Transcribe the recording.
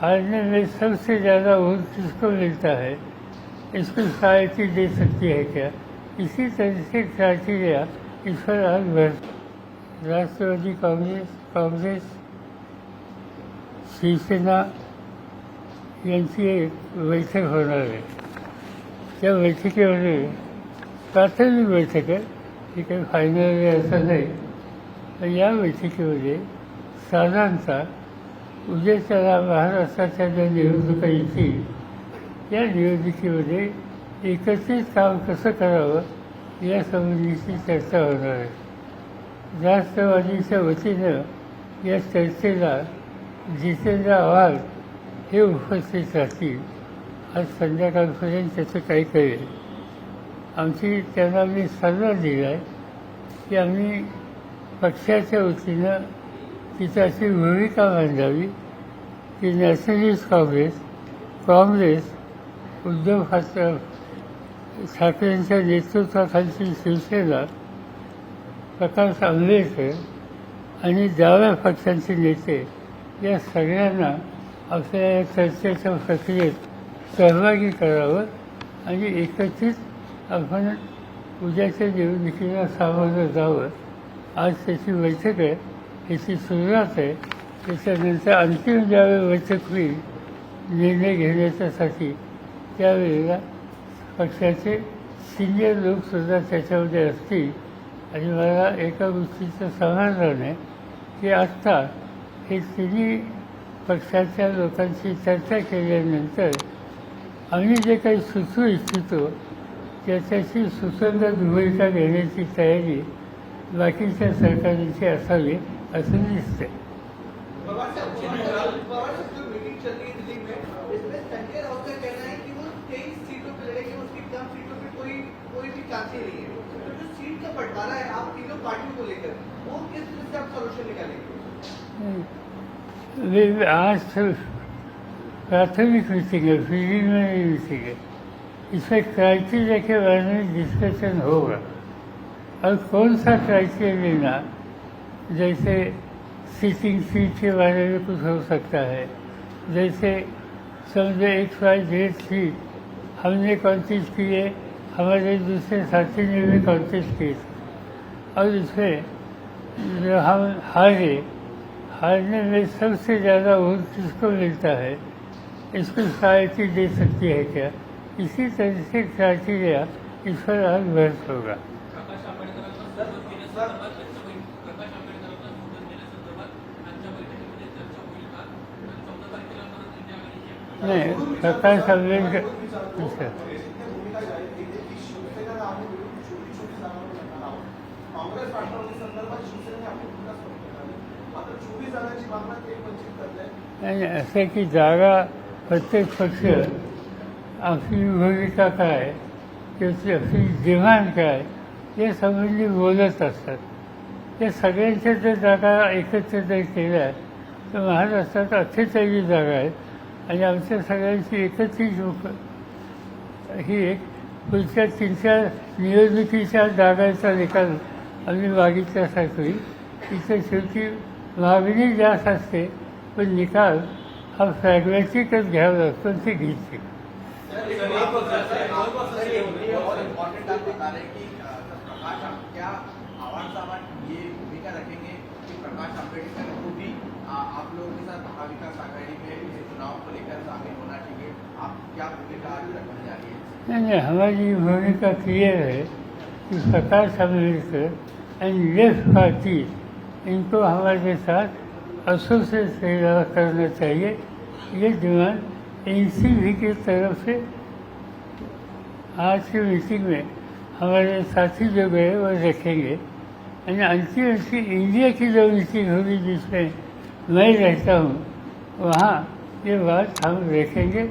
हारने में सबसे ज़्यादा वोट किसको मिलता है? इसको सहायता दे सकती है क्या? इसी तरह से क्राइटेरिया इस पर आज राष्ट्रवादी काँग्रेस काँग्रेस शिवसेना यांची एक बैठक होणार आहे त्या बैठकीमध्ये प्राथमिक बैठक आहे ही काही फायनल आहे असं नाही। या बैठकीमध्ये साधारणतः उद्याच्या महाराष्ट्राच्या ज्या निवडणुका येतील या निवडणुकीमध्ये एकत्रित काम कसं करावं यासंबंधीची चर्चा होणार आहे. राष्ट्रवादीच्या वतीनं या चर्चेला जितेंद्र आव्हाड हे उपस्थित राहतील. आज संध्याकाळपर्यंत त्याचं काही कळेल. आमची त्यांना मी सल्ला दिला आहे की आम्ही पक्षाच्या वतीनं की त्याची भूमिका मांडावी की नॅशनलिस्ट काँग्रेस काँग्रेस उद्धव ठाकरे ठाकरेंच्या नेतृत्वाखालची शिवसेना प्रकाश आंबेडकर आणि डाव्या पक्षांचे नेते या सगळ्यांना आपल्या या चर्चेच्या प्रक्रियेत सहभागी करावं आणि एकत्रित आपण उद्याच्या निवडणुकीला सामोरं जावं. आज त्याची बैठक आहे. याची सुरुवात आहे. त्याच्यानंतर अंतिम ज्यावेळी बैठक होईल निर्णय घेण्याच्यासाठी त्यावेळेला पक्षाचे सिनियर लोकसुद्धा त्याच्यामध्ये असतील. आणि मला एका गोष्टीचं समाधान आहे की आत्ता हे तिन्ही पक्षाच्या लोकांशी चर्चा केल्यानंतर आम्ही जे काही सुचू इच्छितो त्याच्याशी सुसंगत भूमिका घेण्याची तयारी बाकीच्या सरकारांची असावी. ऐसे में नहीं है से आज प्राथमिक मीटिंग है प्रिलिमिनरी मीटिंग है इसमें क्राइटेरिया के बारे में डिस्कशन होगा। और कौन सा क्राइटेरिया लेना? जैसे सीटिंग सीट के बारे में कुछ हो सकता है। जैसे समझो एक वाई जेड सीट हमने कॉन्टेस्ट किए हमारे दूसरे साथी ने भी कॉन्टेस्ट किए। और इसमें जो हम हारे। हारने में सबसे ज़्यादा वोट किसको मिलता है? इसको सहायता दे सकती है क्या? इसी तरह से क्राइटेरिया इस पर आज बहस होगा प्रकाश आंबेडकरांवर सूचन केल्यासंदर्भात त्यांच्या बैठक प्रकाश आंबेडकरांना सूचन केल्यासंदर्भात आजच्या बैठकीमध्ये चर्चा होईल का आणि चौदा तारखेला परत इंडिया आघाडीची नहीं प्रकाश आंबेडकर अच्छा भूमिका जाहीर केली की शिवसेनेला आम्ही मिळून छोटी छोटी जागांवर लढणार आहोत काँग्रेस राष्ट्रवादी संदर्भात शिवसेनेने आपली भूमिका स्पष्ट केली मात्र चोवीस जागांची मागणं ते वंचित करताय नाही असं की जागा प्रत्येक पक्ष आपली भूमिका काय त्याची आपली डिमांड काय या संबंधी बोलत असतात. या सगळ्यांच्या जर जागा एकत्र जर केल्या तर महाराष्ट्रात अठ्ठेचाळीस जागा आहेत. आणि आमच्या सगळ्यांची एकत्रित लोक ही एक पुढच्या तीन चार निवडणुकीच्या जागांचा निकाल आम्ही मागितल्यासारखी. इथं शेवटी मागणी जास्त असते पण निकाल हा फ्रॅग्मॅटिकच घ्यावा लागतो ते घेते. प्रकाश क्या आवाज साहब ये भूमिका रखेंगे कि प्रकाश अम्बेडकर को भी अ, आप लोगों के साथ महाविकास आघाड़ी में इस चुनाव को लेकर शामिल होना चाहिए आप क्या भूमिका आज रखने जा नहीं हमारी भूमिका क्लियर है कि Prakash Ambedkar and left party इनको हमारे साथ एसोसिएट करना चाहिए। ये डिमांड एन की तरफ से आज की मीटिंग में हमारे साथी जो गए वो रखेंगे यानी अंतिम अंतिम इंडिया की जो मीटिंग होगी जिसमें मैं रहता हूँ वहाँ ये बात हम देखेंगे।